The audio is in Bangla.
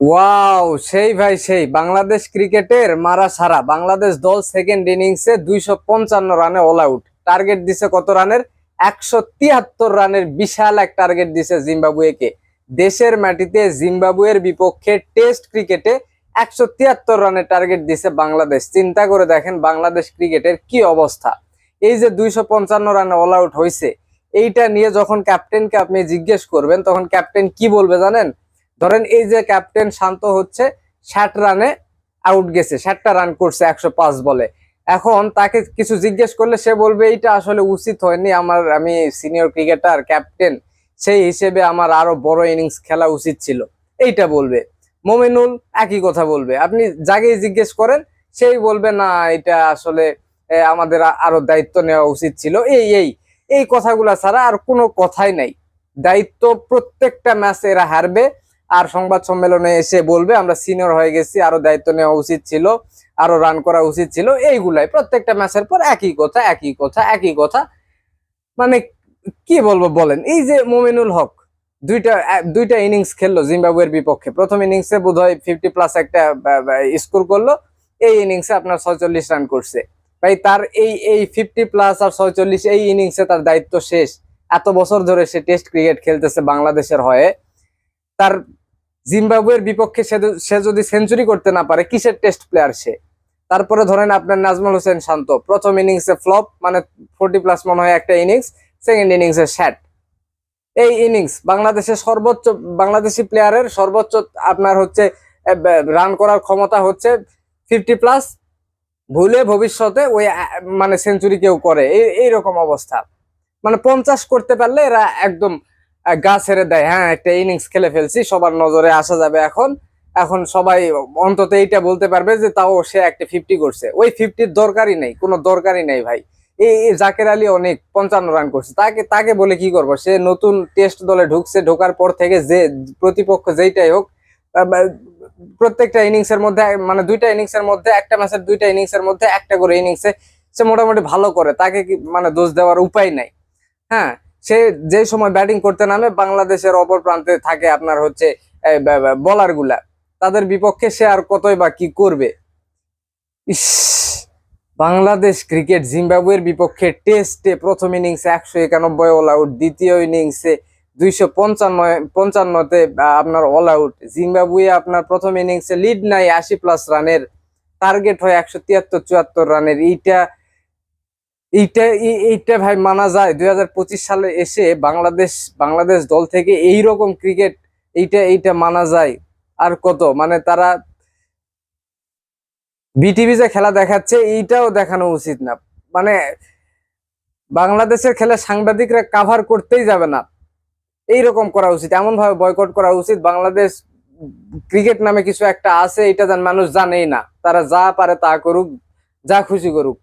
ওয়াও সেই ভাই, সেই। বাংলাদেশ ক্রিকেটের মারা সারা। বাংলাদেশ দল সেকেন্ড ইনিংসে দুইশো পঞ্চান্ন রানে অল আউট টার্গেট দিছে কত রানের? একশো তিয়াত্তর রানের বিশাল এক টার্গেট দিছে জিম্বাবুয়েকে। দেশের মাটিতে জিম্বাবুয়ের বিপক্ষে টেস্ট ক্রিকেটে একশো তিয়াত্তর রানের টার্গেট দিছে বাংলাদেশ। চিন্তা করে দেখেন বাংলাদেশ ক্রিকেটের কি অবস্থা। এই যে দুইশো পঞ্চান্ন রানে অল আউট হয়েছে এইটা নিয়ে যখন ক্যাপ্টেনকে আপনি জিজ্ঞেস করবেন, তখন ক্যাপ্টেন কি বলবে জানেন? ধরেন এই যে ক্যাপ্টেন শান্ত হচ্ছে, ষাট রানে আউট গেছে, ষাটটা রান করছে, একশো পাঁচ বলে। এখন তাকে কিছু জিজ্ঞেস করলে সে বলবে, এইটা আসলে উচিত হয়নি আমার, আমি সিনিয়র ক্রিকেটার ক্যাপ্টেন সেই হিসেবে আমার আরও বড় ইনিংস খেলা উচিত ছিল। এইটা বলবে। মমিনুল একই কথা বলবে। আপনি যাকেই জিজ্ঞেস করেন, সেই বলবে, না, এটা আসলে আমাদের আরও দায়িত্ব নেওয়া উচিত ছিল। এই এই এই কথাগুলা ছাড়া আর কোনো কথাই নাই। দায়িত্ব প্রত্যেকটা ম্যাচ এরা হারবে। আর সংবাদ সম্মেলনে এসে বলবে, আমরা সিনিয়র হয়ে গেছি, আরও দায়িত্ব নেওয়া উচিত ছিল, আরও রান করা উচিত ছিল, এইগুলাই। প্রত্যেকটা ম্যাচের পর একই কথা একই কথা একই কথা। মানে কি বলব বলেন, এই যে মোমিনুল হক, দুইটা দুইটা ইনিংস খেললো জিম্বাবুয়ের বিপক্ষে। প্রথম ইনিংসে বোধহয় ফিফটি প্লাস একটা স্কোর করল, এই ইনিংসে আপনার ছয়চল্লিশ রান করছে। ভাই, তার এই এই ফিফটি প্লাস আর ছয়চল্লিশ, এই ইনিংসে তার দায়িত্ব শেষ। এত বছর ধরে সে টেস্ট ক্রিকেট খেলতেছে বাংলাদেশের হয়ে। তার জিম্বাবুয়ের বিপক্ষে সে যদি সেঞ্চুরি করতে না পারে, কিসের টেস্ট প্লেয়ার সে? তারপরে ধরেন আপনার নাজমুল হোসেন শান্ত, প্রথম ইনিংসে ফ্লপ মানে ফোর্টি প্লাস মনে হয় একটা ইনিংস সেকেন্ড ইনিংসে শ্যাট এই ইনিংস বাংলাদেশের সর্বোচ্চ, বাংলাদেশি প্লেয়ারের সর্বোচ্চ আপনার হচ্ছে রান করার ক্ষমতা হচ্ছে ফিফটি প্লাস ভুলে ভবিষ্যতে ওই মানে সেঞ্চুরি কেউ করে। এই, এইরকম অবস্থা। মানে পঞ্চাশ করতে পারলে এরা একদম গা ছেড়ে দেয়। হ্যাঁ একটা ইনিংস খেলে ফেলছি, সবার নজরে আসা যাবে এখন। এখন সবাই অন্তত এইটা বলতে পারবে যে তাও সে একটা ফিফটি করছে। ওই ফিফটির দরকারই নেই, কোনো দরকারই নেই ভাই। এই জাকের আলী অনেক, পঞ্চান্ন রান করছে। তাকে তাকে বলে কি করব? সে নতুন টেস্ট দলে ঢুকছে, ঢোকার পর থেকে যে, প্রতিপক্ষ যেইটাই হোক প্রত্যেকটা ইনিংস এর মধ্যে মানে দুইটা ইনিংস এর মধ্যে, একটা ম্যাচের দুইটা ইনিংস এর মধ্যে একটা করে ইনিংসে সে মোটামুটি ভালো করে। তাকে মানে দোষ দেওয়ার উপায় নাই। হ্যাঁ সে যে সময় ব্যাটিং করতে নামে, বাংলাদেশের অপর প্রান্তে থাকে আপনার হচ্ছে বলারগুলা তাদের বিপক্ষে সে আর কতই বা কি করবে? ইস, বাংলাদেশ ক্রিকেট জিম্বাবুয়ের বিপক্ষে টেস্টে প্রথম ইনিংসে একশো একানব্বই অল আউট দ্বিতীয় ইনিংসে দুইশো পঞ্চান্ন, পঞ্চান্নতে আপনার অল আউট জিম্বাবুয়ে আপনার প্রথম ইনিংসে লিড নাই আশি প্লাস রানের টার্গেট হয় একশো তিয়াত্তর, চুয়াত্তর রানের এইটা এইটা, এই- এইটা ভাই মানা যায়। দুই হাজার পঁচিশ সালে এসে বাংলাদেশ বাংলাদেশ দল থেকে এই রকম ক্রিকেট, এইটা এইটা মানা যায়। আর কত? মানে তারা বিটিভি যে খেলা দেখাচ্ছে, এইটাও দেখানো উচিত না। মানে বাংলাদেশের খেলা সাংবাদিকরা কাভার করতেই যাবে না। এইরকম করা উচিত এমন ভাবে বয়কট করা উচিত। বাংলাদেশ ক্রিকেট নামে কিছু একটা আছে, এটা যেন মানুষ জানেই না। তারা যা পারে তা করুক, যা খুশি করুক।